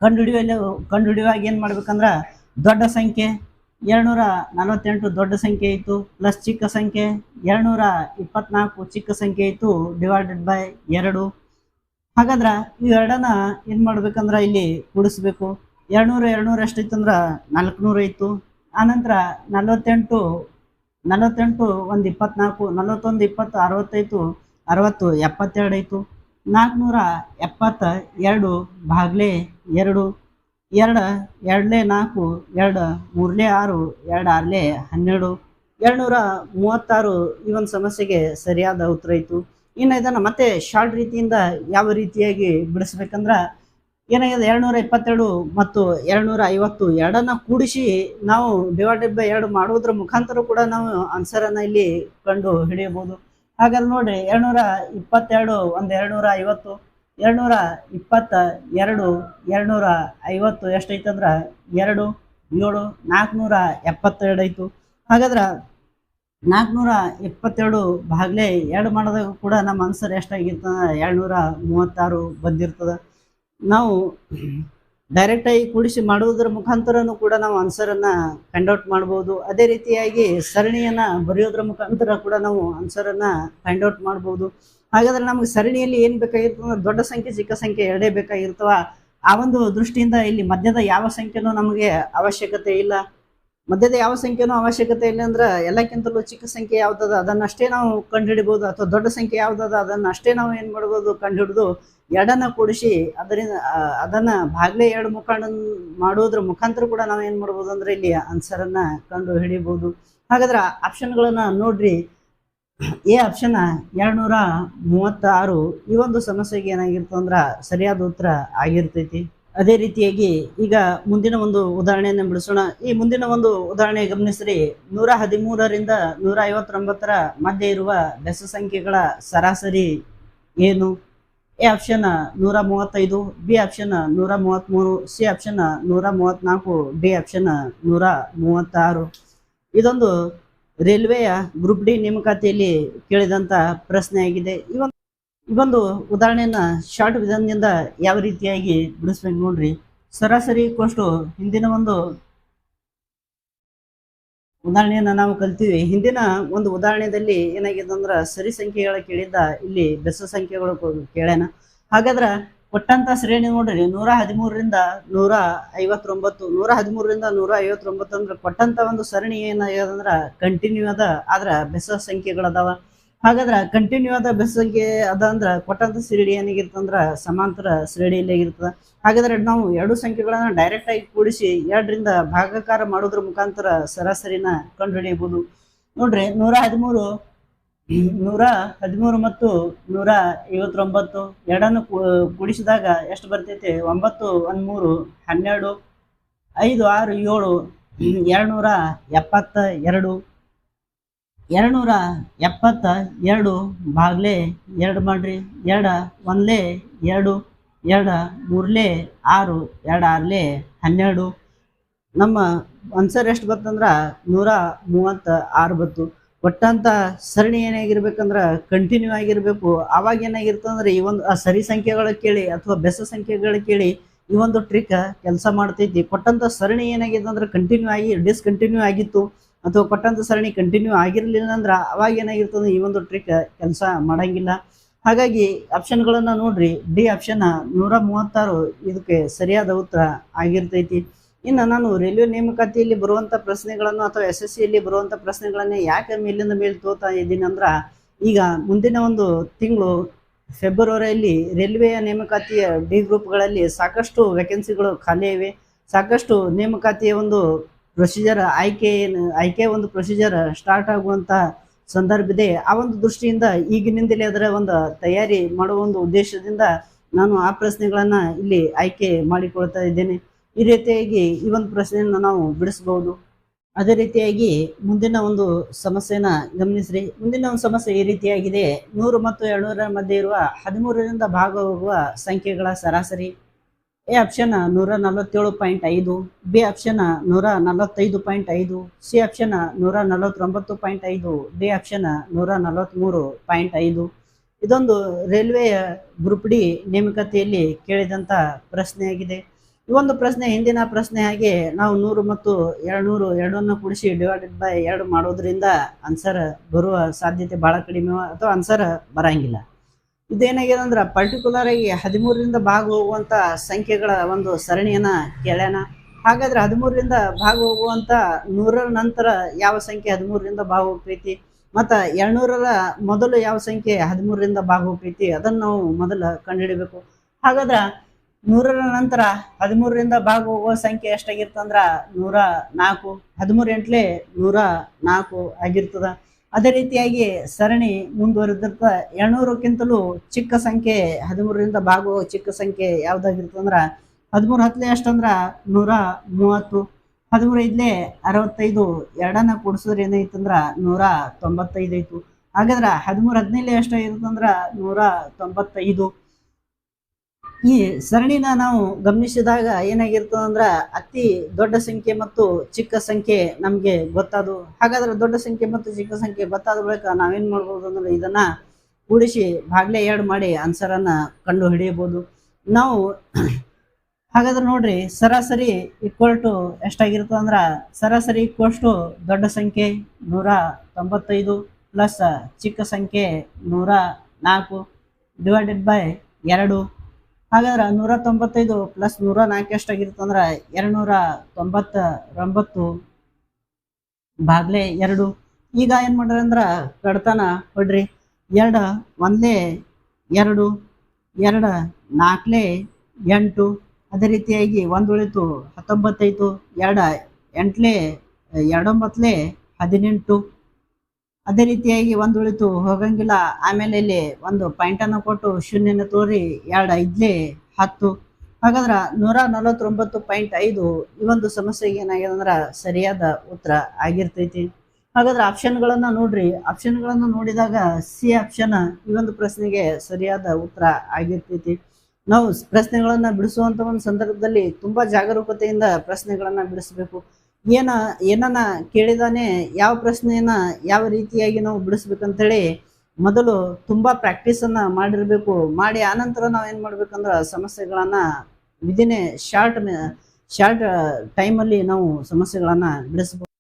ಕಂಡುಹಿಡಿಯಲು, ಕಂಡುಹಿಡಿಯುವಾಗ ಏನು ಮಾಡ್ಬೇಕಂದ್ರ ದೊಡ್ಡ ಸಂಖ್ಯೆ. ಎರಡ್ನೂರ ನಲವತ್ತೆಂಟು ದೊಡ್ಡ ಸಂಖ್ಯೆ ಇತ್ತು ಪ್ಲಸ್ ಚಿಕ್ಕ ಸಂಖ್ಯೆ. ಎರಡ್ನೂರ ಇಪ್ಪತ್ನಾಲ್ಕು ಚಿಕ್ಕ ಸಂಖ್ಯೆ ಇತ್ತು ಡಿವೈಡೆಡ್ ಬೈ ಎರಡು. ಹಾಗಾದ್ರೆ ಇವೆರಡನ್ನ ಏನು ಮಾಡ್ಬೇಕಂದ್ರ ಇಲ್ಲಿ ಕೂಡಿಸ್ಬೇಕು ಎರಡುನೂರು ಎರಡ್ನೂರು ಎಷ್ಟಿತ್ತು ಅಂದ್ರೆ ನಾಲ್ಕುನೂರು ಇತ್ತು. ಆನಂತರ ನಲವತ್ತೆಂಟು ನಲವತ್ತೆಂಟು ಒಂದು ಇಪ್ಪತ್ನಾಲ್ಕು ನಲವತ್ತೊಂದು ಇಪ್ಪತ್ತು ಅರವತ್ತೈತು ಅರವತ್ತು, ಎಪ್ಪತ್ತೆರಡು ಐತು ನಾಲ್ಕುನೂರ ಎಪ್ಪತ್ತ ಎರಡು ಬಾಗ್ಲೆ ಎರಡು. ಎರಡು, ಎರಡ್ಲೆ ನಾಲ್ಕು, ಎರಡು, ಮೂರ್ಲೆ ಆರು, ಎರಡು ಆರ್ಲೆ ಹನ್ನೆರಡು, ಎರಡ್ನೂರ ಮೂವತ್ತಾರು ಈ ಒಂದು ಸಮಸ್ಯೆಗೆ ಸರಿಯಾದ ಉತ್ತರ ಇತ್ತು. ಇನ್ನು ಇದನ್ನು ಮತ್ತೆ ಶಾರ್ಟ್ ರೀತಿಯಿಂದ ಯಾವ ರೀತಿಯಾಗಿ ಬಿಡಿಸ್ಬೇಕಂದ್ರೆ ಏನಾಗಿದೆ, ಎರಡ್ನೂರ ಇಪ್ಪತ್ತೆರಡು ಮತ್ತು ಎರಡ್ನೂರ ಐವತ್ತು ಎರಡನ್ನ ಕೂಡಿಸಿ ನಾವು ಡಿವೈಡೆಡ್ ಬೈ ಎರಡು ಮಾಡೋದ್ರ ಮುಖಾಂತರ ಕೂಡ ನಾವು ಆನ್ಸರನ್ನು ಇಲ್ಲಿ ಕಂಡು ಹಿಡಿಯಬಹುದು. ಹಾಗಾದ್ರೆ ನೋಡ್ರಿ, ಎರಡುನೂರ ಇಪ್ಪತ್ತೆರಡು, ಒಂದು ಎರಡ್ನೂರ ಐವತ್ತು ಎರಡ್ನೂರ ಇಪ್ಪತ್ತ ಎರಡು, ಎರಡ್ನೂರ ಐವತ್ತು ಎಷ್ಟೈತಂದ್ರೆ ಎರಡು, ಏಳು, ನಾಲ್ಕುನೂರ ಎಪ್ಪತ್ತೆರಡು ಆಯಿತು ಹಾಗಾದ್ರೆ ನಾಲ್ಕುನೂರ ಇಪ್ಪತ್ತೆರಡು ಭಾಗಲೇ ಎರಡು ಮಾಡಿದಾಗ ಕೂಡ ನಮ್ಮ ಆನ್ಸರ್ ಎಷ್ಟಾಗಿರ್ತದೆ? ಎರಡ್ನೂರ ಮೂವತ್ತಾರು ಬಂದಿರ್ತದೆ. ನಾವು ಡೈರೆಕ್ಟಾಗಿ ಕೂಡಿಸಿ ಮಾಡುವುದರ ಮುಖಾಂತರನೂ ಕೂಡ ನಾವು ಆನ್ಸರನ್ನು ಫೈಂಡ್ ಔಟ್ ಮಾಡ್ಬೋದು. ಅದೇ ರೀತಿಯಾಗಿ ಸರಣಿಯನ್ನು ಬರೆಯೋದ್ರ ಮುಖಾಂತರ ಕೂಡ ನಾವು ಆನ್ಸರನ್ನು ಫೈಂಡ್ ಔಟ್ ಮಾಡ್ಬೋದು. ಹಾಗಾದ್ರೆ ನಮಗೆ ಸರಣಿಯಲ್ಲಿ ಏನು ಬೇಕಾಗಿರ್ತದೆ ಅಂದ್ರೆ ದೊಡ್ಡ ಸಂಖ್ಯೆ, ಚಿಕ್ಕ ಸಂಖ್ಯೆ ಎರಡೇ ಬೇಕಾಗಿರ್ತವ. ಆ ಒಂದು ದೃಷ್ಟಿಯಿಂದ ಇಲ್ಲಿ ಮಧ್ಯದ ಯಾವ ಸಂಖ್ಯೆನೂ ನಮಗೆ ಅವಶ್ಯಕತೆ ಇಲ್ಲ. ಮಧ್ಯದ ಯಾವ ಸಂಖ್ಯೆನೂ ಅವಶ್ಯಕತೆ ಇಲ್ಲ ಅಂದ್ರೆ ಎಲ್ಲಕ್ಕಿಂತಲೂ ಚಿಕ್ಕ ಸಂಖ್ಯೆ ಯಾವ್ದದ ಅದನ್ನಷ್ಟೇ ನಾವು ಕಂಡುಹಿಡಿಬೋದು ಅಥವಾ ದೊಡ್ಡ ಸಂಖ್ಯೆ ಯಾವ್ದದ ಅದನ್ನ ಅಷ್ಟೇ ನಾವು ಏನು ಮಾಡ್ಬೋದು ಕಂಡುಹಿಡಿದು ಎರಡನ್ನ ಕೂಡಿಸಿ ಅದರಿಂದ ಅದನ್ನ ಭಾಗ್ಲೆ ಎರಡು ಮುಖಂಡ ಮಾಡೋದ್ರ ಮುಖಾಂತರ ಕೂಡ ನಾವು ಏನು ಮಾಡ್ಬೋದು ಅಂದ್ರೆ ಇಲ್ಲಿ ಆನ್ಸರನ್ನ ಕಂಡು ಹಿಡಿಬೋದು. ಹಾಗಾದ್ರೆ ಆಪ್ಷನ್ಗಳನ್ನ ನೋಡ್ರಿ. ಎ ಆಪ್ಷನ್ ಎರಡ್ನೂರ ಮೂವತ್ತಾರು, ಈ ಒಂದು ಸಮಸ್ಯೆಗೆ ಏನಾಗಿರ್ತದೆ ಅಂದ್ರೆ ಸರಿಯಾದ ಉತ್ತರ ಆಗಿರ್ತೈತಿ. ಅದೇ ರೀತಿಯಾಗಿ ಈಗ ಮುಂದಿನ ಒಂದು ಉದಾಹರಣೆಯನ್ನು ಬಿಡಿಸೋಣ. ಈ ಮುಂದಿನ ಒಂದು ಉದಾಹರಣೆ ಗಮನಿಸ್ರಿ. ನೂರ ಹದಿಮೂರರಿಂದ ನೂರ ಐವತ್ತೊಂಬತ್ತರ ಮಧ್ಯೆ ಇರುವ ಬೆಸ ಸಂಖ್ಯೆಗಳ ಸರಾಸರಿ ಏನು? ಎ ಆಪ್ಷನ್ ನೂರ ಮೂವತ್ತೈದು, ಬಿ ಆಪ್ಷನ್ ನೂರ ಮೂವತ್ತ್ಮೂರು ಸಿ ಆಪ್ಷನ್ ನೂರ ಮೂವತ್ತ್ನಾಲ್ಕು ಡಿ ಆಪ್ಷನ್ ನೂರ ಮೂವತ್ತಾರು. ಇದೊಂದು ರೈಲ್ವೆಯ ಗ್ರೂಪ್ ಡಿ ನೇಮಕಾತಿಯಲ್ಲಿ ಕೇಳಿದಂಥ ಪ್ರಶ್ನೆ ಆಗಿದೆ. ಈ ಒಂದು ಈ ಒಂದು ಉದಾಹರಣೆಯನ್ನ ಶಾರ್ಟ್ ವಿಧಾನದಿಂದ ಯಾವ ರೀತಿಯಾಗಿ ಬಿಡಿಸ್ಬೇಕು ನೋಡ್ರಿ. ಸರಾಸರಿ ಕೋಷ್ಟು ಹಿಂದಿನ ಒಂದು ಉದಾಹರಣೆಯನ್ನ ನಾವು ಕಲ್ತೀವಿ. ಹಿಂದಿನ ಒಂದು ಉದಾಹರಣೆಯಲ್ಲಿ ಏನಾಗಿದೆ ಅಂದ್ರೆ ಸರಿ ಸಂಖ್ಯೆಗಳ ಕೇಳಿದ್ದ ಇಲ್ಲಿ ಬೆಸ ಸಂಖ್ಯೆಗಳು ಕೇಳ್ಯಾನ. ಹಾಗಾದ್ರ ಕೊಟ್ಟಂತ ಶ್ರೇಣಿ ನೋಡ್ರಿ, ನೂರ ಹದಿಮೂರರಿಂದ ನೂರ ಐವತ್ತೊಂಬತ್ತು, ನೂರ ಹದಿಮೂರರಿಂದ ನೂರ ಐವತ್ತೊಂಬತ್ತು ಅಂದ್ರೆ ಕೊಟ್ಟಂತ ಒಂದು ಸರಣಿ ಏನಾಗ್ಯದ ಅಂದ್ರ ಕಂಟಿನ್ಯೂ ಅದ, ಆದ್ರ ಬೆಸ ಸಂಖ್ಯೆಗಳದಾವ. ಹಾಗಾದ್ರ ಕಂಟಿನ್ಯೂ ಆದ ಬೆಸ ಸಂಖ್ಯೆ ಅದ ಅಂದ್ರ ಕೊಟ್ಟಂತ ಶಿರಡಿ ಏನಾಗಿರ್ತಂದ್ರ ಸಮಾಂತರ ಶ್ರೇಣಿಯಲ್ಲಿ ಇರ್ತದ ಹಾಗಾದ್ರೆ ನಾವು ಎರಡು ಸಂಖ್ಯೆಗಳನ್ನ ಡೈರೆಕ್ಟ್ ಆಗಿ ಕೂಡಿಸಿ ಎರಡರಿಂದ ಭಾಗಾಕಾರ ಮಾಡೋದ್ರ ಮುಖಾಂತರ ಸರಾಸರಿನ ಕಂಡುಹಿಡಿಯಬಹುದು. ನೋಡ್ರಿ ನೂರ ಹದಿಮೂರು ನೂರ ಹದಿಮೂರು ಮತ್ತು ನೂರ ಐವತ್ತೊಂಬತ್ತು ಎರಡನ್ನು ಕೂಡಿಸಿದಾಗ ಎಷ್ಟು ಬರ್ತೈತೆ? ಒಂಬತ್ತು ಒಂದು ಮೂರು ಹನ್ನೆರಡು, ಐದು, ಆರು, ಏಳು, ಎರಡುನೂರ ಎಪ್ಪತ್ತ ಎರಡು ಎರಡುನೂರ ಎಪ್ಪತ್ತ ಎರಡು ಬಾಗ್ಲೆ ಎರಡು ಮಾಡ್ರಿ, ಎರಡ ಒಂದ್ಲೆ ಎರಡು, ಎರಡ ಮೂರ್ಲೆ ಆರು, ಎರಡು ಆರ್ಲೆ ಹನ್ನೆರಡು. ನಮ್ಮ ಆನ್ಸರ್ ಎಷ್ಟು ಬರ್ತಂದ್ರ ನೂರ ಮೂವತ್ತ ಆರು ಬತ್ತು ಒಟ್ಟಂತ ಸರಣಿ ಏನಾಗಿರ್ಬೇಕಂದ್ರ ಕಂಟಿನ್ಯೂ ಆಗಿರಬೇಕು. ಅವಾಗ ಏನಾಗಿರ್ತಂದ್ರೆ ಈ ಒಂದು, ಆ ಸರಿ ಸಂಖ್ಯೆಗಳ ಕೇಳಿ ಅಥವಾ ಬೆಸ ಸಂಖ್ಯೆಗಳ ಕೇಳಿ ಈ ಒಂದು ಟ್ರಿಕ್ ಕೆಲಸ ಮಾಡ್ತೈತಿ. ಕೊಟ್ಟಂತ ಸರಣಿ ಏನಾಗಿದೆ ಅಂದ್ರೆ ಕಂಟಿನ್ಯೂ ಆಗಿ ಡಿಸ್ಕಂಟಿನ್ಯೂ ಆಗಿತ್ತು. ಅಥವಾ ಪಟ್ಟಂತ ಸರಣಿ ಕಂಟಿನ್ಯೂ ಆಗಿರಲಿಲ್ಲ ಅಂದ್ರೆ ಅವಾಗ ಏನಾಗಿರ್ತದೆ, ಈ ಒಂದು ಟ್ರಿಕ್ ಕೆಲಸ ಮಾಡಂಗಿಲ್ಲ. ಹಾಗಾಗಿ ಆಪ್ಷನ್ಗಳನ್ನು ನೋಡ್ರಿ ಡಿ ಆಪ್ಷನ್ ನೂರ ಮೂವತ್ತಾರು ಇದಕ್ಕೆ ಸರಿಯಾದ ಉತ್ತರ ಆಗಿರ್ತೈತಿ. ಇನ್ನು ನಾನು ರೈಲ್ವೆ ನೇಮಕಾತಿಯಲ್ಲಿ ಬರುವಂತ ಪ್ರಶ್ನೆಗಳನ್ನು ಅಥವಾ ಎಸ್ ಎಸ್ ಸಿಯಲ್ಲಿ ಬರುವಂತ ಪ್ರಶ್ನೆಗಳನ್ನೇ ಯಾಕೆ ಮೇಲಿಂದ ಮೇಲೆ ತೋತಾ ಇದ್ದೀನಿ ಅಂದ್ರೆ, ಈಗ ಮುಂದಿನ ಒಂದು ತಿಂಗಳು ಫೆಬ್ರವರಿಯಲ್ಲಿ ರೈಲ್ವೆಯ ನೇಮಕಾತಿಯ ಡಿ ಗ್ರೂಪ್ಗಳಲ್ಲಿ ಸಾಕಷ್ಟು ವೇಕೆನ್ಸಿಗಳು ಖಾಲಿ ಇವೆ. ಸಾಕಷ್ಟು ನೇಮಕಾತಿಯ ಒಂದು ಪ್ರೊಸೀಜರ್ ಆಯ್ಕೆ ಆಯ್ಕೆ ಒಂದು ಪ್ರೊಸೀಜರ್ ಸ್ಟಾರ್ಟ್ ಆಗುವಂತ ಸಂದರ್ಭ ಇದೆ. ಆ ಒಂದು ದೃಷ್ಟಿಯಿಂದ ಈಗಿನಿಂದಲೇ ಅದರ ಒಂದು ತಯಾರಿ ಮಾಡುವ ಒಂದು ಉದ್ದೇಶದಿಂದ ನಾನು ಆ ಪ್ರಶ್ನೆಗಳನ್ನ ಇಲ್ಲಿ ಆಯ್ಕೆ ಮಾಡಿಕೊಳ್ತಾ ಇದ್ದೇನೆ. ಈ ರೀತಿಯಾಗಿ ಈ ಒಂದು ಪ್ರಶ್ನೆಯನ್ನು ನಾವು ಬಿಡಿಸಬಹುದು ಅದೇ ರೀತಿಯಾಗಿ ಮುಂದಿನ ಒಂದು ಸಮಸ್ಯೆನ ಗಮನಿಸ್ರಿ. ಮುಂದಿನ ಒಂದು ಸಮಸ್ಯೆ ಈ ರೀತಿಯಾಗಿದೆ. ನೂರು ಮತ್ತು ಎರಡ್ನೂರರ ಮಧ್ಯೆ ಇರುವ ಹದಿಮೂರರಿಂದ ಭಾಗವಾಗುವ ಸಂಖ್ಯೆಗಳ ಸರಾಸರಿ. ಎ ಆಪ್ಷನ್ ನೂರ ನಲವತ್ತೇಳು ಪಾಯಿಂಟ್ ಐದು, ಬಿ ಆಪ್ಷನ್ ನೂರ ನಲವತ್ತೈದು ಪಾಯಿಂಟ್ ಐದು, ಸಿ ಆಪ್ಷನ್ ನೂರ ನಲವತ್ತೊಂಬತ್ತು ಪಾಯಿಂಟ್ ಐದು, ಡಿ ಆಪ್ಷನ್ ನೂರ ನಲವತ್ತ್ಮೂರು ಪಾಯಿಂಟ್ ಐದು. ಇದೊಂದು ರೈಲ್ವೆಯ ಗ್ರೂಪ್ ಡಿ ನೇಮಕಾತಿಯಲ್ಲಿ ಕೇಳಿದಂಥ ಪ್ರಶ್ನೆಯಾಗಿದೆ. ಈ ಒಂದು ಪ್ರಶ್ನೆ ಹಿಂದಿನ ಪ್ರಶ್ನೆ ಹಾಗೆ ನಾವು ನೂರು ಮತ್ತು ಎರಡ್ನೂರು ಎರಡನ್ನು ಕೂಡಿಸಿ ಡಿವೈಡೆಡ್ ಬೈ ಎರಡು ಮಾಡೋದ್ರಿಂದ ಆನ್ಸರ್ ಬರುವ ಸಾಧ್ಯತೆ ಬಹಳ ಕಡಿಮೆ ಅಥವಾ ಆನ್ಸರ್ ಬರಂಗಿಲ್ಲ. ಇದೇನಾಗಿದೆ ಅಂದ್ರೆ ಪರ್ಟಿಕ್ಯುಲರ್ ಆಗಿ ಹದಿಮೂರರಿಂದ ಭಾಗ ಹೋಗುವಂತ ಸಂಖ್ಯೆಗಳ ಒಂದು ಸರಣಿಯನ್ನ ಕೇಳ್ಯಾನ. ಹಾಗಾದ್ರೆ ಹದಿಮೂರರಿಂದ ಭಾಗ ಹೋಗುವಂತ ನೂರರ ನಂತರ ಯಾವ ಸಂಖ್ಯೆ ಹದಿಮೂರರಿಂದ ಭಾಗ ಹೋಗ್ತೈತಿ ಮತ್ತ ಎರಡ್ನೂರರ ಮೊದಲು ಯಾವ ಸಂಖ್ಯೆ ಹದಿಮೂರರಿಂದ ಭಾಗ ಹೋಗ್ತೈತಿ ಅದನ್ನ ನಾವು ಮೊದಲು ಕಂಡುಹಿಡಬೇಕು. ಹಾಗಾದ್ರ ನೂರರ ನಂತರ ಹದಿಮೂರರಿಂದ ಭಾಗ ಹೋಗುವ ಸಂಖ್ಯೆ ಎಷ್ಟಾಗಿರ್ತಂದ್ರ ನೂರ ನಾಲ್ಕು. ಹದಿಮೂರು ಎಂಟ್ಲೆ ನೂರ ನಾಲ್ಕು ಆಗಿರ್ತದ. ಅದೇ ರೀತಿಯಾಗಿ ಸರಣಿ ಮುಂದುವರೆದಿರ್ತ ಎಣ್ಣೂರಕ್ಕಿಂತಲೂ ಚಿಕ್ಕ ಸಂಖ್ಯೆ ಹದಿಮೂರರಿಂದ ಭಾಗುವ ಚಿಕ್ಕ ಸಂಖ್ಯೆ ಅಂದ್ರೆ ಹದಿಮೂರು ಹತ್ತಲೇ ಅಷ್ಟಂದ್ರೆ ನೂರ ಮೂವತ್ತು, ಹದಿಮೂರು ಐದಲೇ ಅರವತ್ತೈದು ಎರಡನ್ನ ಕೂಡಿಸಿದ್ರೆ ಏನೈತಂದ್ರ ನೂರ ತೊಂಬತ್ತೈದು ಐತು. ಹಾಗಾದ್ರೆ ಹದಿಮೂರು ಹದಿನೈದು ಎಷ್ಟಾಗಿರುತ್ತಂದ್ರ ನೂರ ತೊಂಬತ್ತೈದು. ಈ ಸರಣಿನ ನಾವು ಗಮನಿಸಿದಾಗ ಏನಾಗಿರ್ತದಂದ್ರೆ ಅತಿ ದೊಡ್ಡ ಸಂಖ್ಯೆ ಮತ್ತು ಚಿಕ್ಕ ಸಂಖ್ಯೆ ನಮಗೆ ಗೊತ್ತಾದು. ಹಾಗಾದ್ರೆ ದೊಡ್ಡ ಸಂಖ್ಯೆ ಮತ್ತು ಚಿಕ್ಕ ಸಂಖ್ಯೆ ಗೊತ್ತಾದ ಬಳಿಕ ನಾವೇನ್ ಮಾಡ್ಬೋದು ಅಂದ್ರೆ ಇದನ್ನ ಕೂಡಿಸಿ ಭಾಗ್ಲೆ ಎರಡು ಮಾಡಿ ಆನ್ಸರ್ ಅನ್ನ ಕಂಡು ಹಿಡಿಯಬಹುದು ನಾವು ಹಾಗಾದ್ರೆ ನೋಡ್ರಿ, ಸರಾಸರಿ ಈಕ್ವಲ್ ಟು ಎಷ್ಟಾಗಿರ್ತದೆ ಅಂದ್ರ ಸರಾಸರಿ ಈಕ್ವಲ್ಸ್ ಟು ದೊಡ್ಡ ಸಂಖ್ಯೆ ನೂರ ತೊಂಬತ್ತೈದು ಪ್ಲಸ್ ಚಿಕ್ಕ ಸಂಖ್ಯೆ ನೂರ ನಾಲ್ಕು ಡಿವೈಡೆಡ್ ಬೈ ಎರಡು. ಹಾಗಾದ್ರೆ ನೂರ ತೊಂಬತ್ತೈದು ಪ್ಲಸ್ ನೂರ ನಾಲ್ಕು ಎಷ್ಟಾಗಿರ್ತಂದ್ರ ಎರಡ್ನೂರ ತೊಂಬತ್ತೊಂಬತ್ತು ಬಾಗ್ಲೆ ಎರಡು. ಈಗ ಏನ್ ಮಾಡ್ರಿ ಅಂದ್ರ ಕಡತನ ಕೊಡ್ರಿ. ಎರಡ ಒಂದ್ಲೆ ಎರಡು ಎರಡು ನಾಲ್ಕಲೇ ಎಂಟು. ಅದೇ ರೀತಿಯಾಗಿ ಒಂದು ಉಳಿತು ಹತ್ತೊಂಬತ್ತೈತು ಎರಡ ಎಂಟ್ಲೆ ಎರಡೊಂಬತ್ಲೆ ಹದಿನೆಂಟು. ಅದೇ ರೀತಿಯಾಗಿ ಒಂದು ಉಳಿತು ಹೋಗಂಗಿಲ್ಲ. ಆಮೇಲೆ ಇಲ್ಲಿ ಒಂದು ಪಾಯಿಂಟ್ ಅನ್ನು ಕೊಟ್ಟು ಶೂನ್ಯನ ತೋರಿ ಎರಡು ಐದ್ಲಿ ಹತ್ತು. ಹಾಗಾದ್ರ ನೂರ ನಲವತ್ತೊಂಬತ್ತು ಪಾಯಿಂಟ್ ಐದು ಈ ಒಂದು ಸಮಸ್ಯೆಗೆ ಏನಾಗಿದೆ ಅಂದ್ರ ಸರಿಯಾದ ಉತ್ತರ ಆಗಿರ್ತೈತಿ. ಹಾಗಾದ್ರೆ ಆಪ್ಷನ್ಗಳನ್ನ ನೋಡ್ರಿ. ಆಪ್ಷನ್ಗಳನ್ನ ನೋಡಿದಾಗ ಸಿ ಆಪ್ಷನ್ ಈ ಒಂದು ಪ್ರಶ್ನೆಗೆ ಸರಿಯಾದ ಉತ್ತರ ಆಗಿರ್ತೈತಿ. ನಾವು ಪ್ರಶ್ನೆಗಳನ್ನ ಬಿಡಿಸುವಂತ ಒಂದು ಸಂದರ್ಭದಲ್ಲಿ ತುಂಬಾ ಜಾಗರೂಕತೆಯಿಂದ ಪ್ರಶ್ನೆಗಳನ್ನ ಬಿಡಿಸ್ಬೇಕು. ಏನ ಏನನ್ನ ಕೇಳಿದಾನೆ, ಯಾವ ಪ್ರಶ್ನೆಯನ್ನ ಯಾವ ರೀತಿಯಾಗಿ ನಾವು ಬಿಡಿಸ್ಬೇಕಂತೇಳಿ ಮೊದಲು ತುಂಬಾ ಪ್ರಾಕ್ಟೀಸ್ ಅನ್ನ ಮಾಡಿರ್ಬೇಕು. ಮಾಡಿ ಆನಂತರ ನಾವ್ ಏನ್ ಮಾಡ್ಬೇಕಂದ್ರ ಸಮಸ್ಯೆಗಳನ್ನ ವಿದಿನ್ ಎ ಶಾರ್ಟ್ ಶಾರ್ಟ್ ಟೈಮಲ್ಲಿ ನಾವು ಸಮಸ್ಯೆಗಳನ್ನ ಬಿಡಿಸಬಹುದು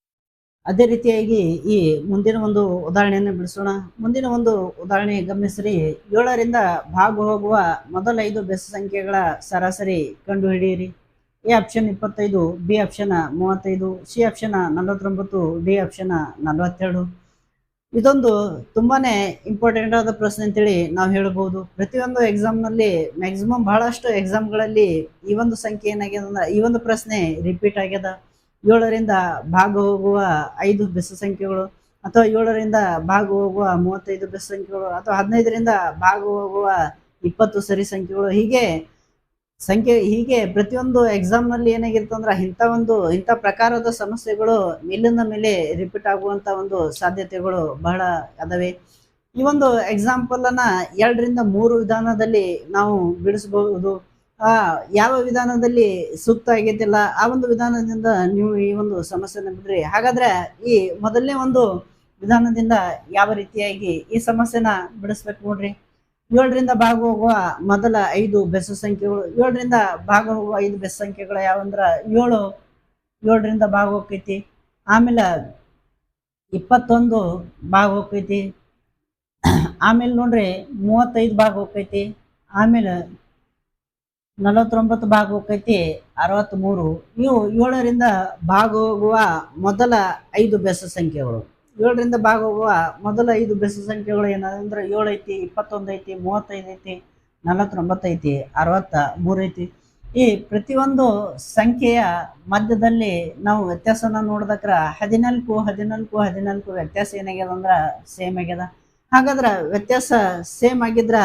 ಅದೇ ರೀತಿಯಾಗಿ ಈ ಮುಂದಿನ ಒಂದು ಉದಾಹರಣೆಯನ್ನು ಬಿಡಿಸೋಣ. ಮುಂದಿನ ಒಂದು ಉದಾಹರಣೆ ಗಮನಿಸ್ರಿ. ಏಳರಿಂದ ಭಾಗ ಹೋಗುವ ಮೊದಲ ಐದು ಬೆಸ ಸಂಖ್ಯೆಗಳ ಸರಾಸರಿ ಕಂಡುಹಿಡಿಯಿರಿ. ಎ ಆಪ್ಷನ್ ಇಪ್ಪತ್ತೈದು, ಬಿ ಆಪ್ಷನ್ ಮೂವತ್ತೈದು, ಸಿ ಆಪ್ಷನ್ ನಲವತ್ತೊಂಬತ್ತು, ಡಿ ಆಪ್ಷನ್ ನಲವತ್ತೆರಡು. ಇದೊಂದು ತುಂಬಾನೇ ಇಂಪಾರ್ಟೆಂಟ್ ಆದ ಪ್ರಶ್ನೆ ಅಂತೇಳಿ ನಾವು ಹೇಳ್ಬೋದು. ಪ್ರತಿಯೊಂದು ಎಕ್ಸಾಮ್ನಲ್ಲಿ ಮ್ಯಾಕ್ಸಿಮಮ್ ಬಹಳಷ್ಟು ಎಕ್ಸಾಮ್ಗಳಲ್ಲಿ ಈ ಒಂದು ಸಂಖ್ಯೆ ಏನಾಗ್ಯದ ಅಂದ್ರೆ ಈ ಒಂದು ಪ್ರಶ್ನೆ ರಿಪೀಟ್ ಆಗ್ಯದ. ಏಳರಿಂದ ಭಾಗ ಹೋಗುವ ಐದು ಬೆಸ ಸಂಖ್ಯೆಗಳು ಅಥವಾ ಏಳರಿಂದ ಭಾಗ ಹೋಗುವ ಮೂವತ್ತೈದು ಬೆಸ ಸಂಖ್ಯೆಗಳು ಅಥವಾ ಹದಿನೈದರಿಂದ ಭಾಗ ಹೋಗುವ ಇಪ್ಪತ್ತು ಸರಿ ಸಂಖ್ಯೆಗಳು ಹೀಗೆ ಸಂಖ್ಯೆ ಹೀಗೆ ಪ್ರತಿಯೊಂದು ಎಕ್ಸಾಮ್ನಲ್ಲಿ ಏನಾಗಿರ್ತಂದ್ರ ಇಂಥ ಒಂದು, ಇಂಥ ಪ್ರಕಾರದ ಸಮಸ್ಯೆಗಳು ಮೇಲಿಂದ ಮೇಲೆ ರಿಪೀಟ್ ಆಗುವಂತ ಒಂದು ಸಾಧ್ಯತೆಗಳು ಬಹಳ ಅದಾವೆ. ಈ ಒಂದು ಎಕ್ಸಾಂಪಲ್ ಅನ್ನ ಎರಡರಿಂದ ಮೂರು ವಿಧಾನದಲ್ಲಿ ನಾವು ಬಿಡಿಸಬಹುದು. ಆ, ಯಾವ ವಿಧಾನದಲ್ಲಿ ಸೂಕ್ತ ಆಗೈತಿಲ್ಲ, ಆ ಒಂದು ವಿಧಾನದಿಂದ ನೀವು ಈ ಒಂದು ಸಮಸ್ಯೆನ ಬಿಡ್ರಿ. ಹಾಗಾದ್ರೆ ಈ ಮೊದಲನೇ ಒಂದು ವಿಧಾನದಿಂದ ಯಾವ ರೀತಿಯಾಗಿ ಈ ಸಮಸ್ಯೆನ ಬಿಡಿಸ್ಬೇಕು ನೋಡ್ರಿ. ಏಳರಿಂದ ಭಾಗ ಹೋಗುವ ಮೊದಲ ಐದು ಬೆಸ ಸಂಖ್ಯೆಗಳು, ಏಳರಿಂದ ಭಾಗ ಹೋಗುವ ಐದು ಬೆಸ ಸಂಖ್ಯೆಗಳು ಯಾವಂದ್ರ ಏಳು, ಏಳರಿಂದ ಭಾಗ ಹೋಗ್ತೈತಿ ಆಮೇಲೆ ಇಪ್ಪತ್ತೊಂದು ಭಾಗ ಹೋಗ್ತೈತಿ ಆಮೇಲೆ ನೋಡ್ರಿ ಮೂವತ್ತೈದು ಭಾಗ ಹೋಗ್ತೈತಿ ಆಮೇಲೆ ನಲವತ್ತೊಂಬತ್ತು ಭಾಗ ಹೋಗೈತಿ ಅರವತ್ತ್ಮೂರು ಇವು ಏಳರಿಂದ ಭಾಗ ಹೋಗುವ ಮೊದಲ ಐದು ಬೆಸ ಸಂಖ್ಯೆಗಳು. ಏಳರಿಂದ ಭಾಗ ಹೋಗುವ ಮೊದಲ ಐದು ಬೆಸ ಸಂಖ್ಯೆಗಳು ಏನಂದ್ರೆ ಏಳು ಐತಿ, ಇಪ್ಪತ್ತೊಂದು ಐತಿ, ಮೂವತ್ತೈದು ಐತಿ, ನಲವತ್ತೊಂಬತ್ತು ಐತಿ, ಅರವತ್ತ ಮೂರು ಐತಿ. ಈ ಪ್ರತಿಯೊಂದು ಸಂಖ್ಯೆಯ ಮಧ್ಯದಲ್ಲಿ ನಾವು ವ್ಯತ್ಯಾಸನ ನೋಡಿದಕ್ರ ಹದಿನಾಲ್ಕು ಹದಿನಾಲ್ಕು ಹದಿನಾಲ್ಕು ವ್ಯತ್ಯಾಸ ಏನಾಗ್ಯದ ಅಂದ್ರ ಸೇಮ್ ಆಗ್ಯದ. ಹಾಗಾದ್ರ ವ್ಯತ್ಯಾಸ ಸೇಮ್ ಆಗಿದ್ರ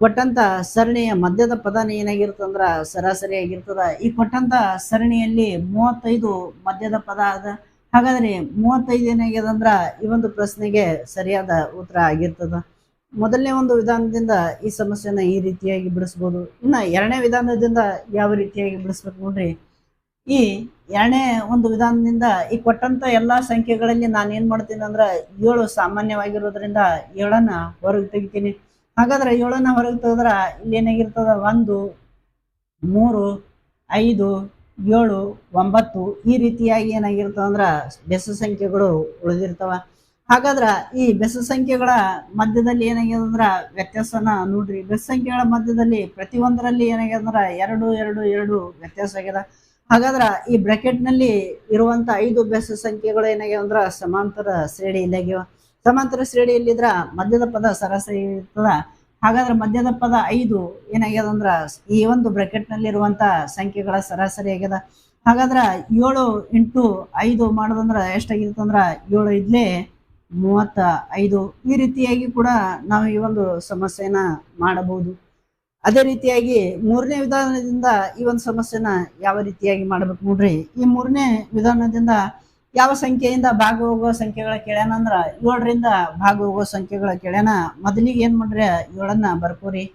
ಕೊಟ್ಟಂತ ಸರಣಿಯ ಮಧ್ಯದ ಪದನ ಏನಾಗಿರ್ತಂದ್ರ ಸರಾಸರಿ ಆಗಿರ್ತದ. ಈ ಕೊಟ್ಟಂತ ಸರಣಿಯಲ್ಲಿ ಮೂವತ್ತೈದು ಮಧ್ಯದ ಪದ ಅದ ಹಾಗಾದ್ರೆ ಮೂವತ್ತೈದು ಏನಾಗ್ಯದ ಅಂದ್ರ ಈ ಒಂದು ಪ್ರಶ್ನೆಗೆ ಸರಿಯಾದ ಉತ್ತರ ಆಗಿರ್ತದ. ಮೊದಲನೇ ಒಂದು ವಿಧಾನದಿಂದ ಈ ಸಮಸ್ಯೆನ ಈ ರೀತಿಯಾಗಿ ಬಿಡಿಸ್ಬೋದು. ಇನ್ನ ಎರಡನೇ ವಿಧಾನದಿಂದ ಯಾವ ರೀತಿಯಾಗಿ ಬಿಡಿಸ್ಬೇಕು ನೋಡ್ರಿ. ಈ ಎರಡನೇ ಒಂದು ವಿಧಾನದಿಂದ ಈ ಕೊಟ್ಟಂತ ಎಲ್ಲಾ ಸಂಖ್ಯೆಗಳಲ್ಲಿ ನಾನು ಏನ್ ಮಾಡ್ತೀನಿ ಅಂದ್ರ ಏಳು ಸಾಮಾನ್ಯವಾಗಿರೋದ್ರಿಂದ ಏಳನ್ನ ಹೊರಗೆ ತೆಗಿತೀನಿ. ಹಾಗಾದ್ರೆ ಏಳನ್ನ ಹೊರಗೆ ತೆಗೆದ್ರ ಇಲ್ಲಿ ಏನಾಗಿರ್ತದ ಒಂದು, ಮೂರು, ಐದು ಏಳು, ಒಂಬತ್ತು ಈ ರೀತಿಯಾಗಿ ಏನಾಗಿರ್ತದ ಅಂದ್ರೆ ಬೆಸ ಸಂಖ್ಯೆಗಳು ಉಳಿದಿರ್ತಾವ. ಹಾಗಾದ್ರೆ ಈ ಬೆಸ ಸಂಖ್ಯೆಗಳ ಮಧ್ಯದಲ್ಲಿ ಏನಾಗ್ಯದ ಅಂದ್ರೆ ವ್ಯತ್ಯಾಸನ ನೋಡ್ರಿ. ಬೆಸ ಸಂಖ್ಯೆಗಳ ಮಧ್ಯದಲ್ಲಿ ಪ್ರತಿಯೊಂದರಲ್ಲಿ ಏನಾಗ್ಯದ ಅಂದ್ರೆ ಎರಡು ಎರಡು ಎರಡು ವ್ಯತ್ಯಾಸ ಆಗ್ಯದ. ಹಾಗಾದ್ರೆ ಈ ಬ್ರಾಕೆಟ್ನಲ್ಲಿ ಇರುವಂತ ಐದು ಬೆಸ ಸಂಖ್ಯೆಗಳು ಏನಾಗ್ಯಾವ ಅಂದ್ರೆ ಸಮಾಂತರ ಶ್ರೇಣಿಯಲ್ಲಾಗ್ಯಾವ ಸಮಾಂತರ ಶ್ರೇಣಿಯಲ್ಲಿದ್ರ ಮಧ್ಯದ ಪದ ಸರಾಸರಿ ಇರ್ತದ. ಹಾಗಾದ್ರೆ ಮಧ್ಯದ ಪದ ಐದು ಏನಾಗ್ಯದ ಅಂದ್ರ ಈ ಒಂದು ಬ್ರಾಕೆಟ್ನಲ್ಲಿ ಇರುವಂತ ಸಂಖ್ಯೆಗಳ ಸರಾಸರಿ ಆಗ್ಯದ. ಹಾಗಾದ್ರ ಏಳು ಇಂಟು ಐದು ಮಾಡೋದಂದ್ರ ಎಷ್ಟಾಗಿರ್ತಂದ್ರ ಏಳು ಇದ್ಲೇ ಮೂವತ್ತ ಐದು. ಈ ರೀತಿಯಾಗಿ ಕೂಡ ನಾವು ಈ ಒಂದು ಸಮಸ್ಯೆನ ಮಾಡಬಹುದು. ಅದೇ ರೀತಿಯಾಗಿ ಮೂರನೇ ವಿಧಾನದಿಂದ ಈ ಒಂದು ಸಮಸ್ಯೆನ ಯಾವ ರೀತಿಯಾಗಿ ಮಾಡಬೇಕು ನೋಡ್ರಿ? ಈ ಮೂರನೇ ವಿಧಾನದಿಂದ ಯಾವ ಸಂಖ್ಯೆಯಿಂದ ಭಾಗ ಹೋಗುವ ಸಂಖ್ಯೆಗಳ ಕೇಳ್ಯಾನ ಅಂದ್ರ ಏಳರಿಂದ ಭಾಗ ಹೋಗುವ ಸಂಖ್ಯೆಗಳ ಕೇಳ್ಯಾನ. ಮೊದಲಿಗೆ ಏನ್ ಮಾಡ್ರಿ, ಏಳನ್ನ ಬರ್ಕೋರಿ.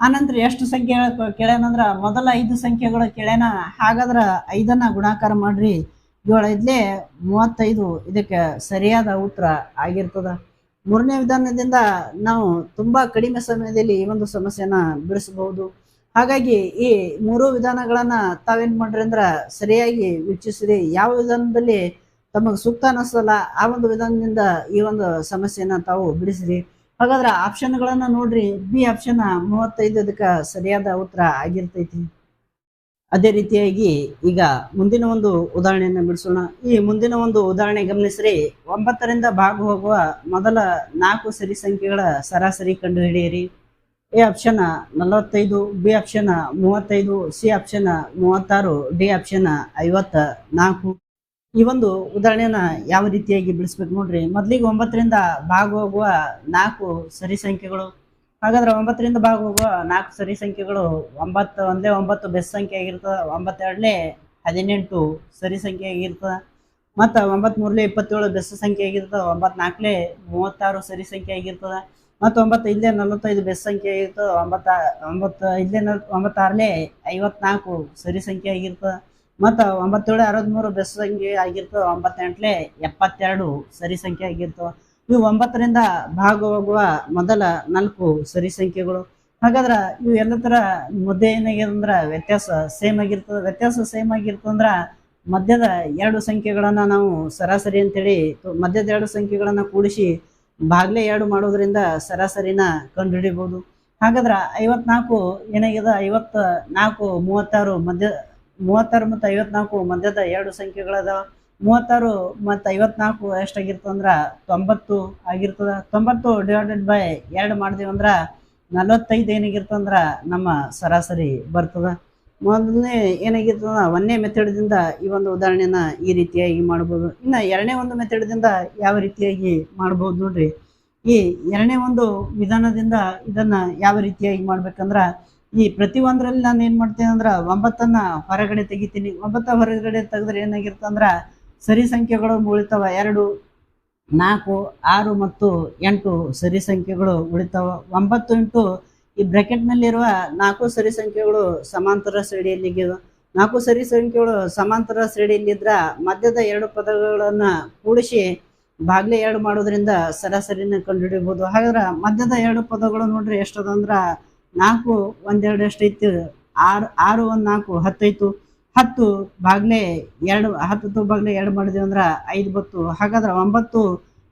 ಆನಂತರ ಎಷ್ಟು ಸಂಖ್ಯೆಗಳ ಕೇಳ್ಯಾನ ಅಂದ್ರ, ಮೊದಲ ಐದು ಸಂಖ್ಯೆಗಳ ಕೇಳ್ಯಾನ. ಹಾಗಾದ್ರ ಐದನ್ನ ಗುಣಾಕಾರ ಮಾಡ್ರಿ. ಏಳು ಐದ್ಲೆ ಮೂವತ್ತೈದು, ಇದಕ್ಕೆ ಸರಿಯಾದ ಉತ್ತರ ಆಗಿರ್ತದ. ಮೂರನೇ ವಿಧಾನದಿಂದ ನಾವು ತುಂಬಾ ಕಡಿಮೆ ಸಮಯದಲ್ಲಿ ಈ ಒಂದು ಸಮಸ್ಯೆನ ಬಿಡಿಸಬಹುದು. ಹಾಗಾಗಿ ಈ ಮೂರು ವಿಧಾನಗಳನ್ನ ತಾವೇನ್ ಮಾಡ್ರಿ ಅಂದ್ರ, ಸರಿಯಾಗಿ ವೀಕ್ಷಿಸಿರಿ. ಯಾವ ವಿಧಾನದಲ್ಲಿ ತಮಗೆ ಸೂಕ್ತ ಅನಿಸ್ತಲ್ಲ ಆ ಒಂದು ವಿಧಾನದಿಂದ ಈ ಒಂದು ಸಮಸ್ಯೆನ ತಾವು ಬಿಡಿಸ್ರಿ. ಹಾಗಾದ್ರೆ ಆಪ್ಷನ್ಗಳನ್ನ ನೋಡ್ರಿ. ಬಿ ಆಪ್ಷನ್ ಮೂವತ್ತೈದು ಅದಕ್ಕೆ ಸರಿಯಾದ ಉತ್ತರ ಆಗಿರ್ತೈತಿ. ಅದೇ ರೀತಿಯಾಗಿ ಈಗ ಮುಂದಿನ ಒಂದು ಉದಾಹರಣೆಯನ್ನು ಬಿಡಿಸೋಣ. ಈ ಮುಂದಿನ ಒಂದು ಉದಾಹರಣೆ ಗಮನಿಸ್ರಿ. ಒಂಬತ್ತರಿಂದ ಭಾಗ ಹೋಗುವ ಮೊದಲ ನಾಲ್ಕು ಸರಿ ಸಂಖ್ಯೆಗಳ ಸರಾಸರಿ ಕಂಡುಹಿಡಿಯಿರಿ ಎ ಆಪ್ಷನ್ ನಲವತ್ತೈದು, ಬಿ ಆಪ್ಷನ್ ಮೂವತ್ತೈದು, ಸಿ ಆಪ್ಷನ್ ಮೂವತ್ತಾರು, ಡಿ ಆಪ್ಷನ್ ಐವತ್ತ ನಾಲ್ಕು ಈ ಒಂದು ಉದಾಹರಣೆನ ಯಾವ ರೀತಿಯಾಗಿ ಬಿಡಿಸ್ಬೇಕು ನೋಡ್ರಿ? ಮೊದಲಿಗೆ ಒಂಬತ್ತರಿಂದ ಭಾಗ ಹೋಗುವ ನಾಲ್ಕು ಸರಿ ಸಂಖ್ಯೆಗಳು. ಹಾಗಾದ್ರೆ ಒಂಬತ್ತರಿಂದ ಭಾಗ ಹೋಗುವ ನಾಲ್ಕು ಸರಿ ಸಂಖ್ಯೆಗಳು ಒಂಬತ್ತು ಒಂದೇ ಒಂಬತ್ತು ಬೆಸ್ ಸಂಖ್ಯೆ ಆಗಿರ್ತದ ಒಂಬತ್ತೆರಡಲೇ ಹದಿನೆಂಟು ಸರಿ ಸಂಖ್ಯೆ ಆಗಿರ್ತದ, ಮತ್ತು ಒಂಬತ್ತು ಮೂರಲೇ ಇಪ್ಪತ್ತೇಳು ಬೆಸ್ ಸಂಖ್ಯೆ ಆಗಿರ್ತದ ಒಂಬತ್ತು ಮೂವತ್ತಾರು ಸರಿ ಸಂಖ್ಯೆ ಆಗಿರ್ತದ, ಮತ್ತು ಒಂಬತ್ತು ಇಲ್ಲೇ ನಲವತ್ತೈದು ಬೆಸ್ ಸಂಖ್ಯೆ ಆಗಿರ್ತದ, ಒಂಬತ್ತ, ಒಂಬತ್ತು, ಇಲ್ಲೇ ನಲ್ ಒಂಬತ್ತಾರಲೇ ಐವತ್ನಾಲ್ಕು ಸರಿ ಸಂಖ್ಯೆ ಆಗಿರ್ತದ. ಮತ್ತು ಒಂಬತ್ತೇಳು ಅರವತ್ತ್ಮೂರು ಬೆಸ್ ಸಂಖ್ಯೆ ಆಗಿರ್ತವೆ, ಒಂಬತ್ತೆಂಟ್ಲೆ ಎಪ್ಪತ್ತೆರಡು ಸರಿ ಸಂಖ್ಯೆ ಆಗಿರ್ತವೆ. ಇವು ಒಂಬತ್ತರಿಂದ ಭಾಗವಾಗುವ ಮೊದಲ ನಾಲ್ಕು ಸರಿ ಸಂಖ್ಯೆಗಳು. ಹಾಗಾದ್ರ ಇವು ಎಲ್ಲ ತರ ಮುದ್ದೆ ಏನಾಗ್ಯದ ಅಂದ್ರ ವ್ಯತ್ಯಾಸ ಸೇಮ್ ಆಗಿರ್ತದ. ವ್ಯತ್ಯಾಸ ಸೇಮ್ ಆಗಿರ್ತಂದ್ರ ಮಧ್ಯದ ಎರಡು ಸಂಖ್ಯೆಗಳನ್ನ ನಾವು ಸರಾಸರಿ ಅಂತೇಳಿ ಮಧ್ಯದ ಎರಡು ಸಂಖ್ಯೆಗಳನ್ನ ಕೂಡಿಸಿ ಬಾಗ್ಲೆ ಎರಡು ಮಾಡೋದ್ರಿಂದ ಸರಾಸರಿನ ಕಂಡುಹಿಡಿಬೋದು. ಹಾಗಾದ್ರ ಐವತ್ನಾಲ್ಕು ಏನಾಗಿದೆ ಐವತ್ತ ನಾಲ್ಕು ಮೂವತ್ತಾರು ಮಧ್ಯ ಮೂವತ್ತಾರು ಮತ್ತು ಐವತ್ನಾಲ್ಕು ಮಧ್ಯದ ಎರಡು ಸಂಖ್ಯೆಗಳದಾವ ಮೂವತ್ತಾರು ಮತ್ತು ಐವತ್ನಾಲ್ಕು ಎಷ್ಟಾಗಿರ್ತಂದ್ರೆ ತೊಂಬತ್ತು ಆಗಿರ್ತದೆ. ತೊಂಬತ್ತು ಡಿವೈಡೆಡ್ ಬೈ ಎರಡು ಮಾಡಿದೀವಿ ಅಂದ್ರ ನಲವತ್ತೈದು ಏನಾಗಿರ್ತಂದ್ರೆ ನಮ್ಮ ಸರಾಸರಿ ಬರ್ತದೆ. ಮೊದಲನೇ ಏನಾಗಿರ್ತದ ಒಂದನೇ ಮೆಥಡ್ದಿಂದ ಈ ಒಂದು ಉದಾಹರಣೆನ ಈ ರೀತಿಯಾಗಿ ಮಾಡ್ಬೋದು. ಇನ್ನು ಎರಡನೇ ಒಂದು ಮೆಥಡ್ದಿಂದ ಯಾವ ರೀತಿಯಾಗಿ ಮಾಡ್ಬೋದು ನೋಡ್ರಿ. ಈ ಎರಡನೇ ಒಂದು ವಿಧಾನದಿಂದ ಇದನ್ನು ಯಾವ ರೀತಿಯಾಗಿ ಮಾಡ್ಬೇಕಂದ್ರ ಈ ಪ್ರತಿ ಒಂದರಲ್ಲಿ ನಾನು ಏನ್ ಮಾಡ್ತೇನೆ ಅಂದ್ರ ಒಂಬತ್ತನ್ನ ಹೊರಗಡೆ ತೆಗಿತೀನಿ. ಒಂಬತ್ತ ಹೊರಗಡೆ ತೆಗೆದ್ರೆ ಏನಾಗಿರ್ತಂದ್ರ ಸರಿ ಸಂಖ್ಯೆಗಳು ಉಳಿತಾವ. ಎರಡು, ನಾಲ್ಕು, ಆರು ಮತ್ತು ಎಂಟು ಸರಿ ಸಂಖ್ಯೆಗಳು ಉಳಿತಾವ. ಒಂಬತ್ತು ಇಂಟು ಈ ಬ್ರಾಕೆಟ್ನಲ್ಲಿರುವ ನಾಲ್ಕು ಸರಿ ಸಂಖ್ಯೆಗಳು ಸಮಾಂತರ ಶ್ರೇಣಿಯಲ್ಲಿ ನಾಲ್ಕು ಸರಿ ಸಂಖ್ಯೆಗಳು ಸಮಾಂತರ ಶ್ರೇಣಿಯಲ್ಲಿದ್ರ ಮಧ್ಯದ ಎರಡು ಪದಗಳನ್ನ ಕೂಡಿಸಿ ಬಾಗ್ಲೆ ಎರಡು ಮಾಡೋದ್ರಿಂದ ಸರಾಸರಿನ ಕಂಡುಹಿಡಿಯಬಹುದು ಹಾಗಾದ್ರೆ ಮಧ್ಯದ ಎರಡು ಪದಗಳು ನೋಡ್ರಿ ಎಷ್ಟದಂದ್ರ ನಾಲ್ಕು ಒಂದೆರಡು ಇತ್ತು ಆರು ಆರು ಒಂದು ನಾಲ್ಕು ಹತ್ತೈತು ಹತ್ತು ಬಾಗ್ಲೆ ಎರಡು ಹತ್ತು ಬಾಗ್ಲೆ ಎರಡು ಮಾಡಿದ್ವಿ ಅಂದ್ರೆ ಐದು ಬತ್ತು. ಹಾಗಾದ್ರೆ ಒಂಬತ್ತು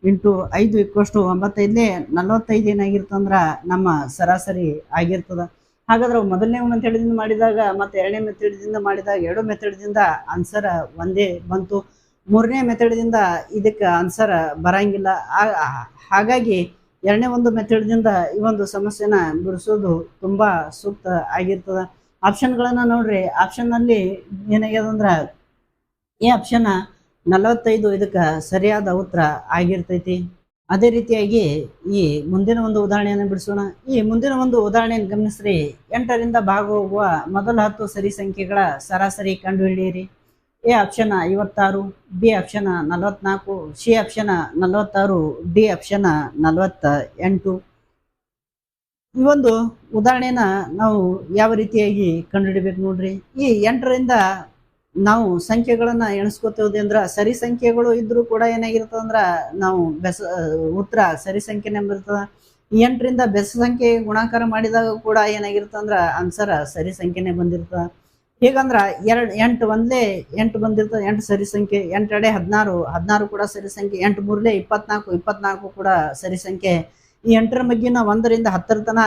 ಇಂಟು ಐದು ಇಕ್ಕಷ್ಟು ಒಂಬತ್ತೈದಲೇ ನಲವತ್ತೈದು ಏನಾಗಿರ್ತಂದ್ರೆ ನಮ್ಮ ಸರಾಸರಿ ಆಗಿರ್ತದ. ಹಾಗಾದ್ರೆ ಮೊದಲನೇ ಮೆಥಡ್ದಿಂದ ಮಾಡಿದಾಗ ಮತ್ತು ಎರಡನೇ ಮೆಥಡ್ದಿಂದ ಮಾಡಿದಾಗ ಎರಡು ಮೆಥಡ್ದಿಂದ ಆನ್ಸರ್ ಒಂದೇ ಬಂತು. ಮೂರನೇ ಮೆಥಡ್ದಿಂದ ಇದಕ್ಕೆ ಆನ್ಸರ್ ಬರಂಗಿಲ್ಲ. ಹಾಗಾಗಿ ಎರಡನೇ ಒಂದು ಮೆಥಡ್ದಿಂದ ಈ ಒಂದು ಸಮಸ್ಯೆನ ಬಿಡಿಸೋದು ತುಂಬಾ ಸೂಕ್ತ ಆಗಿರ್ತದ. ಆಪ್ಷನ್ಗಳನ್ನ ನೋಡ್ರಿ, ಆಪ್ಷನ್ನಲ್ಲಿ ಏನಾಗ್ಯದಂದ್ರೆ ಈ ಆಪ್ಷನ್ ನಲವತ್ತೈದು ಇದಕ್ಕೆ ಸರಿಯಾದ ಉತ್ತರ ಆಗಿರ್ತೈತಿ. ಅದೇ ರೀತಿಯಾಗಿ ಈ ಮುಂದಿನ ಒಂದು ಉದಾಹರಣೆಯನ್ನು ಬಿಡಿಸೋಣ. ಈ ಮುಂದಿನ ಒಂದು ಉದಾಹರಣೆಯನ್ನು ಗಮನಿಸ್ರಿ. ಎಂಟರಿಂದ ಭಾಗ ಹೋಗುವ ಮೊದಲ ಹತ್ತು ಸರಿ ಸಂಖ್ಯೆಗಳ ಸರಾಸರಿ ಕಂಡುಹಿಡಿಯಿರಿ. ಎ ಆಪ್ಷನ್ ಐವತ್ತಾರು, ಬಿ ಆಪ್ಷನ್ ನಲವತ್ನಾಲ್ಕು, ಸಿ ಆಪ್ಷನ್ ನಲವತ್ತಾರು, ಡಿ ಆಪ್ಷನ್ ನಲವತ್ತ ಎಂಟು ಈ ಒಂದು ಉದಾಹರಣೆನ ನಾವು ಯಾವ ರೀತಿಯಾಗಿ ಕಂಡುಹಿಡಬೇಕು ನೋಡ್ರಿ? ಈ ಎಂಟರಿಂದ ನಾವು ಸಂಖ್ಯೆಗಳನ್ನ ಎಣಿಸ್ಕೋತೇವೆ ಅಂದ್ರ ಸರಿ ಸಂಖ್ಯೆಗಳು ಇದ್ರೂ ಕೂಡ ಏನಾಗಿರ್ತದ ಅಂದ್ರ ನಾವು ಬೆಸ, ಉತ್ತರ ಸರಿ ಸಂಖ್ಯೆನೇ ನಂಬಿರ್ತದ ಈ ಎಂಟರಿಂದ ಬೆಸ ಸಂಖ್ಯೆ ಗುಣಾಕಾರ ಮಾಡಿದಾಗ ಕೂಡ ಏನಾಗಿರ್ತದಂದ್ರ ಆನ್ಸರ್ ಸರಿ ಸಂಖ್ಯೆನೇ ಬಂದಿರ್ತದ. ಹೇಗಂದ್ರ ಎರಡ್, ಎಂಟು ಒಂದ್ಲೇ ಎಂಟು ಬಂದಿರ್ತದೆ, ಎಂಟು ಸರಿ ಸಂಖ್ಯೆ ಎಂಟೆಡೆ ಹದಿನಾರು ಹದಿನಾರು ಕೂಡ ಸರಿ ಸಂಖ್ಯೆ, ಎಂಟು ಮೂರ್ಲೆ ಇಪ್ಪತ್ನಾಲ್ಕು ಇಪ್ಪತ್ನಾಲ್ಕು ಕೂಡ ಸರಿ ಸಂಖ್ಯೆ. ಈ ಎಂಟರ ಬಗ್ಗೆ ನಾವು ಒಂದರಿಂದ ಹತ್ತರ ತನ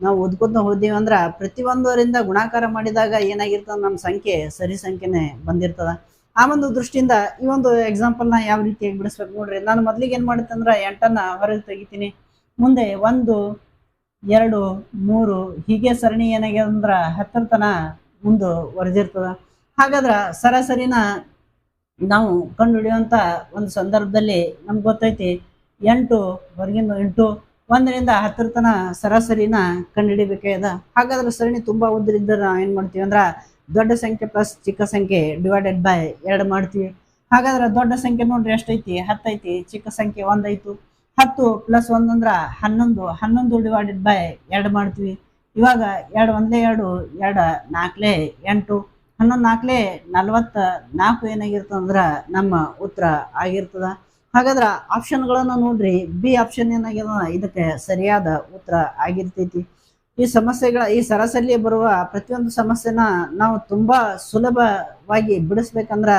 ನಾವು ಓದ್ಕೊತ ಹೋದೀವಿ ಅಂದ್ರ ಪ್ರತಿಯೊಂದರಿಂದ ಗುಣಾಕಾರ ಮಾಡಿದಾಗ ಏನಾಗಿರ್ತದ ನಮ್ಮ ಸಂಖ್ಯೆ ಸರಿ ಸಂಖ್ಯೆನೇ ಬಂದಿರ್ತದ. ಆ ಒಂದು ದೃಷ್ಟಿಯಿಂದ ಈ ಒಂದು ಎಕ್ಸಾಂಪಲ್ನ ಯಾವ ರೀತಿಯಾಗಿ ಬಿಡಿಸ್ಬೇಕು ನೋಡ್ರಿ. ನಾನು ಮೊದ್ಲಿಗೆ ಏನ್ ಮಾಡುತ್ತಂದ್ರ ಎಂಟನ್ನ ಹೊರಗೆ ತೆಗಿತೀನಿ. ಮುಂದೆ ಒಂದು, ಎರಡು, ಮೂರು, ಹೀಗೆ ಸರಣಿ ಏನಾಗ್ಯದ ಅಂದ್ರ ಹತ್ತರ ತನ ಮುಂದೆ ವರೆದಿರ್ತದ ಹಾಗಾದ್ರ ಸರಾಸರಿನ ನಾವು ಕಂಡುಹಿಡಿಯುವಂತ ಒಂದು ಸಂದರ್ಭದಲ್ಲಿ ನಮ್ಗೆ ಗೊತ್ತೈತಿ, ಎಂಟು ಹೊರಗಿನ ಎಂಟು, ಒಂದರಿಂದ ಹತ್ತರ ತನ ಸರಾಸರಿನ ಕಂಡುಹಿಡಿಬೇಕಾಗ್ಯದ. ಹಾಗಾದ್ರೆ ಸರಣಿ ತುಂಬಾ ಉದ್ದರಿದ್ದ ನಾವು ಏನ್ ಮಾಡ್ತೀವಿ ಅಂದ್ರ ದೊಡ್ಡ ಸಂಖ್ಯೆ ಪ್ಲಸ್ ಚಿಕ್ಕ ಸಂಖ್ಯೆ ಡಿವೈಡೆಡ್ ಬೈ ಎರಡು ಮಾಡ್ತೀವಿ. ಹಾಗಾದ್ರೆ ದೊಡ್ಡ ಸಂಖ್ಯೆ ನೋಡ್ರಿ ಎಷ್ಟೈತಿ? ಹತ್ತೈತಿ, ಚಿಕ್ಕ ಸಂಖ್ಯೆ ಒಂದೈತು. ಹತ್ತು ಪ್ಲಸ್ ಒಂದಂದ್ರೆ ಹನ್ನೊಂದು ಹನ್ನೊಂದು ಡಿವೈಡೆಡ್ ಬೈ ಎರಡು ಮಾಡ್ತೀವಿ. ಇವಾಗ ಎರಡು ಒಂದೇ ಎರಡು ಎರಡು ನಾಲ್ಕಲೇ ಎಂಟು, ಹನ್ನೊಂದು ನಾಲ್ಕಲೇ ನಲವತ್ತ ನಾಲ್ಕು ಏನಾಗಿರ್ತದ ಅಂದ್ರ ನಮ್ಮ ಉತ್ತರ ಆಗಿರ್ತದ. ಹಾಗಾದ್ರೆ ಆಪ್ಷನ್ಗಳನ್ನು ನೋಡ್ರಿ. ಬಿ ಆಪ್ಷನ್ ಏನಾಗ್ಯದ ಇದಕ್ಕೆ ಸರಿಯಾದ ಉತ್ತರ ಆಗಿರ್ತೈತಿ. ಈ ಸಮಸ್ಯೆಗಳ, ಈ ಸರಾಸರಿ ಬರುವ ಪ್ರತಿಯೊಂದು ಸಮಸ್ಯೆನ ನಾವು ತುಂಬಾ ಸುಲಭವಾಗಿ ಬಿಡಿಸ್ಬೇಕಂದ್ರ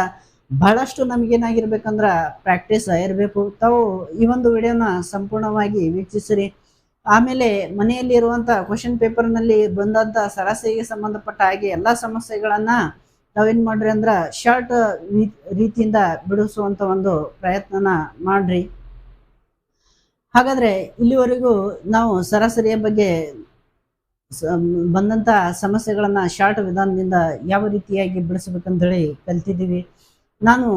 ಬಹಳಷ್ಟು ನಮಗೇನಾಗಿರ್ಬೇಕಂದ್ರ ಪ್ರಾಕ್ಟೀಸ್ ಇರಬೇಕು. ತಾವು ಈ ಒಂದು ವಿಡಿಯೋನ ಸಂಪೂರ್ಣವಾಗಿ ವೀಕ್ಷಿಸಿರಿ. ಆಮೇಲೆ ಮನೆಯಲ್ಲಿ ಇರುವಂತ ಕ್ವಶನ್ ಪೇಪರ್ನಲ್ಲಿ ಬಂದಂತ ಸರಾಸರಿಗೆ ಸಂಬಂಧಪಟ್ಟ ಹಾಗೆ ಎಲ್ಲಾ ಸಮಸ್ಯೆಗಳನ್ನ ನಾವೇನ್ ಮಾಡ್ರಿ ಅಂದ್ರ ಶಾರ್ಟ್ ರೀತಿಯಿಂದ ಬಿಡಿಸುವಂತ ಒಂದು ಪ್ರಯತ್ನನ ಮಾಡ್ರಿ. ಹಾಗಾದ್ರೆ ಇಲ್ಲಿವರೆಗೂ ನಾವು ಸರಾಸರಿಯ ಬಗ್ಗೆ ಬಂದಂತ ಸಮಸ್ಯೆಗಳನ್ನ ಶಾರ್ಟ್ ವಿಧಾನದಿಂದ ಯಾವ ರೀತಿಯಾಗಿ ಬಿಡಿಸ್ಬೇಕಂತೇಳಿ ಕಲ್ತಿದ್ದೀವಿ. ನಾನು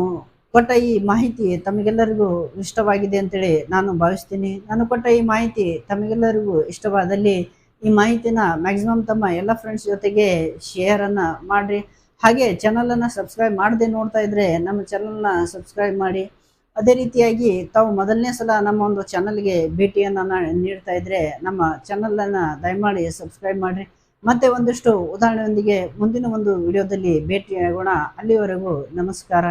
ಕೊಟ್ಟ ಈ ಮಾಹಿತಿ ತಮಗೆಲ್ಲರಿಗೂ ಇಷ್ಟವಾಗಿದೆ ಅಂತೇಳಿ ನಾನು ಭಾವಿಸ್ತೀನಿ. ನಾನು ಕೊಟ್ಟ ಈ ಮಾಹಿತಿ ತಮಗೆಲ್ಲರಿಗೂ ಇಷ್ಟವಾದಲ್ಲಿ ಈ ಮಾಹಿತಿನ ಮ್ಯಾಕ್ಸಿಮಮ್ ತಮ್ಮ ಎಲ್ಲ ಫ್ರೆಂಡ್ಸ್ ಜೊತೆಗೆ ಶೇರನ್ನು ಮಾಡಿರಿ. ಹಾಗೆ ಚಾನಲನ್ನು ಸಬ್ಸ್ಕ್ರೈಬ್ ಮಾಡದೆ ನೋಡ್ತಾ ಇದ್ರೆ ನಮ್ಮ ಚಾನಲ್ನ ಸಬ್ಸ್ಕ್ರೈಬ್ ಮಾಡಿ. ಅದೇ ರೀತಿಯಾಗಿ ತಾವು ಮೊದಲನೇ ಸಲ ನಮ್ಮ ಒಂದು ಚಾನಲ್ಗೆ ಭೇಟಿಯನ್ನು ನೀಡ್ತಾ ಇದ್ರೆ ನಮ್ಮ ಚಾನಲನ್ನು ದಯಮಾಡಿ ಸಬ್ಸ್ಕ್ರೈಬ್ ಮಾಡಿರಿ. ಮತ್ತೆ ಒಂದಿಷ್ಟು ಉದಾಹರಣೆಯೊಂದಿಗೆ ಮುಂದಿನ ಒಂದು ವಿಡಿಯೋದಲ್ಲಿ ಭೇಟಿಯಾಗೋಣ. ಅಲ್ಲಿವರೆಗೂ ನಮಸ್ಕಾರ.